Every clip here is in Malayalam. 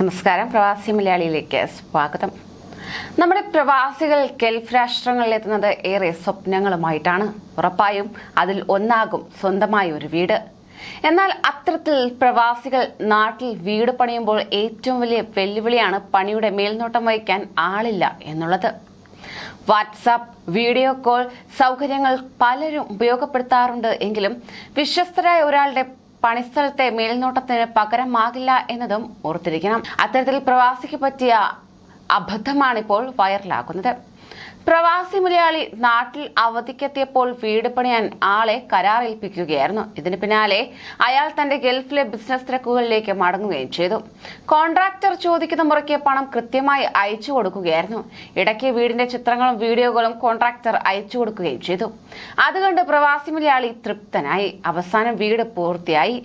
നമസ്കാരം. പ്രവാസി മലയാളിയിലേക്ക് സ്വാഗതം. നമ്മുടെ പ്രവാസികൾ ഗൾഫ് രാഷ്ട്രങ്ങളിൽ എത്തുന്നത് ഏറെ സ്വപ്നങ്ങളുമായിട്ടാണ്. ഉറപ്പായും അതിൽ ഒന്നാകും സ്വന്തമായ ഒരു വീട്. എന്നാൽ അത്തരത്തിൽ പ്രവാസികൾ നാട്ടിൽ വീട് പണിയുമ്പോൾ ഏറ്റവും വലിയ വെല്ലുവിളിയാണ് പണിയുടെ മേൽനോട്ടം വഹിക്കാൻ ആളില്ല എന്നുള്ളത്. വാട്സാപ്പ് വീഡിയോ കോൾ സൗകര്യങ്ങൾ പലരും ഉപയോഗപ്പെടുത്താറുണ്ട് എങ്കിലും വിശ്വസ്തരായ ഒരാളുടെ പണിസ്ഥലത്തെ മേൽനോട്ടത്തിന് പകരമാകില്ല എന്നതും ഓർത്തിരിക്കണം. അത്തരത്തിൽ പ്രവാസിക്ക് പറ്റിയ അബദ്ധമാണിപ്പോൾ വൈറലാകുന്നത്. പ്രവാസി മലയാളി നാട്ടിൽ അവധിക്കെത്തിയപ്പോൾ വീട് പണിയാൻ ആളെ കരാറേൽപ്പിക്കുകയായിരുന്നു. ഇതിന് പിന്നാലെ അയാൾ തന്റെ ഗൾഫിലെ ബിസിനസ് തിരക്കുകളിലേക്ക് മടങ്ങുകയും ചെയ്തു. കോൺട്രാക്ടർ ചോദിക്കുന്ന മുറയ്ക്ക് പണം കൃത്യമായി അയച്ചു കൊടുക്കുകയായിരുന്നു. ഇടയ്ക്ക് വീടിന്റെ ചിത്രങ്ങളും വീഡിയോകളും കോൺട്രാക്ടർ അയച്ചു കൊടുക്കുകയും ചെയ്തു. അതുകൊണ്ട് പ്രവാസി മലയാളി തൃപ്തനായി. അവസാനം വീട് പൂർത്തിയായി.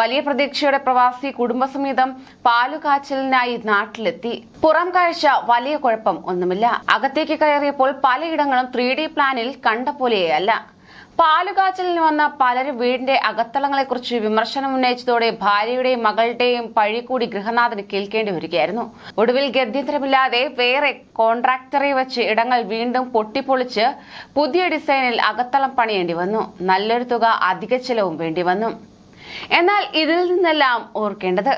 വലിയ പ്രതീക്ഷയുടെ പ്രവാസി കുടുംബസമേതം പാലുകാച്ചലിനായി നാട്ടിലെത്തി. പുറം കാഴ്ച വലിയ കുഴപ്പം ഒന്നുമില്ല. അകത്തേക്ക് കയറിയപ്പോൾ പലയിടങ്ങളും ത്രീ ഡി പ്ലാനിൽ കണ്ട പോലെയല്ല. പാലുകാച്ചലിന് വന്ന പലരും വീടിന്റെ അകത്തളങ്ങളെക്കുറിച്ച് വിമർശനം ഉന്നയിച്ചതോടെ ഭാര്യയുടെയും മകളുടെയും പഴികൂടി ഗൃഹനാഥന് കേൾക്കേണ്ടി വരികയായിരുന്നു. ഒടുവിൽ ഗത്യന്തരമില്ലാതെ വേറെ കോൺട്രാക്ടറെ വെച്ച് ഇടങ്ങൾ വീണ്ടും പൊട്ടിപ്പൊളിച്ച് പുതിയ ഡിസൈനിൽ അകത്തളം പണിയേണ്ടി വന്നു. നല്ലൊരു തുക അധിക ചെലവും വേണ്ടി വന്നു. എന്നാൽ ഇതിൽ നിന്നെല്ലാം ഓർക്കേണ്ടത്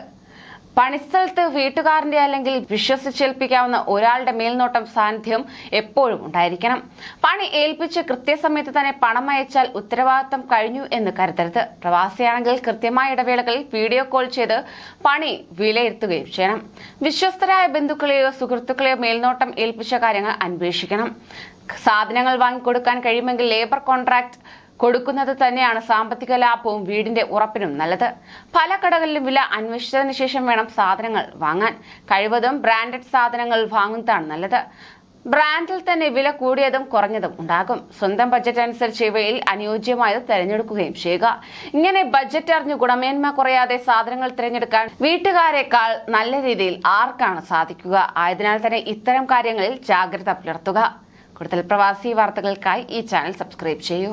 പണിസ്ഥലത്ത് വീട്ടുകാരന്റെ അല്ലെങ്കിൽ വിശ്വസിച്ചേൽപ്പിക്കാവുന്ന ഒരാളുടെ മേൽനോട്ടം സാന്നിധ്യം എപ്പോഴും ഉണ്ടായിരിക്കണം. പണി ഏൽപ്പിച്ച് കൃത്യസമയത്ത് തന്നെ പണം അയച്ചാൽ ഉത്തരവാദിത്തം കഴിഞ്ഞു എന്ന് കരുതരുത്. പ്രവാസിയാണെങ്കിൽ കൃത്യമായ ഇടവേളകളിൽ വീഡിയോ കോൾ ചെയ്ത് പണി വിലയിരുത്തുകയും ചെയ്യണം. വിശ്വസ്തരായ ബന്ധുക്കളെയോ സുഹൃത്തുക്കളെയോ മേൽനോട്ടം ഏൽപ്പിച്ച കാര്യങ്ങൾ അന്വേഷിക്കണം. സാധനങ്ങൾ വാങ്ങിക്കൊടുക്കാൻ കഴിയുമെങ്കിൽ ലേബർ കോൺട്രാക്ട് കൊടുക്കുന്നത് തന്നെയാണ് സാമ്പത്തിക ലാഭവും വീടിന്റെ ഉറപ്പിനും നല്ലത്. പല കടകളിലും വില അന്വേഷിച്ചതിന് ശേഷം വേണം സാധനങ്ങൾ വാങ്ങാൻ. കഴിവതും ബ്രാൻഡഡ് സാധനങ്ങൾ വാങ്ങുന്നതാണ് നല്ലത്. ബ്രാൻഡിൽ തന്നെ വില കൂടിയതും കുറഞ്ഞതും ഉണ്ടാകും. സ്വന്തം ബജറ്റ് അനുസരിച്ച് ഇവയിൽ അനുയോജ്യമായത് തിരഞ്ഞെടുക്കുകയും ചെയ്യുക. ഇങ്ങനെ ബജറ്റ് അറിഞ്ഞ് ഗുണമേന്മ കുറയാതെ സാധനങ്ങൾ തിരഞ്ഞെടുക്കാൻ വീട്ടുകാരെക്കാൾ നല്ല രീതിയിൽ ആർക്കാണ് സാധിക്കുക? ആയതിനാൽ തന്നെ ഇത്തരം കാര്യങ്ങളിൽ ജാഗ്രത പുലർത്തുക. കൂടുതൽ പ്രവാസി വാർത്തകൾക്കായി ഈ ചാനൽ സബ്സ്ക്രൈബ് ചെയ്യൂ.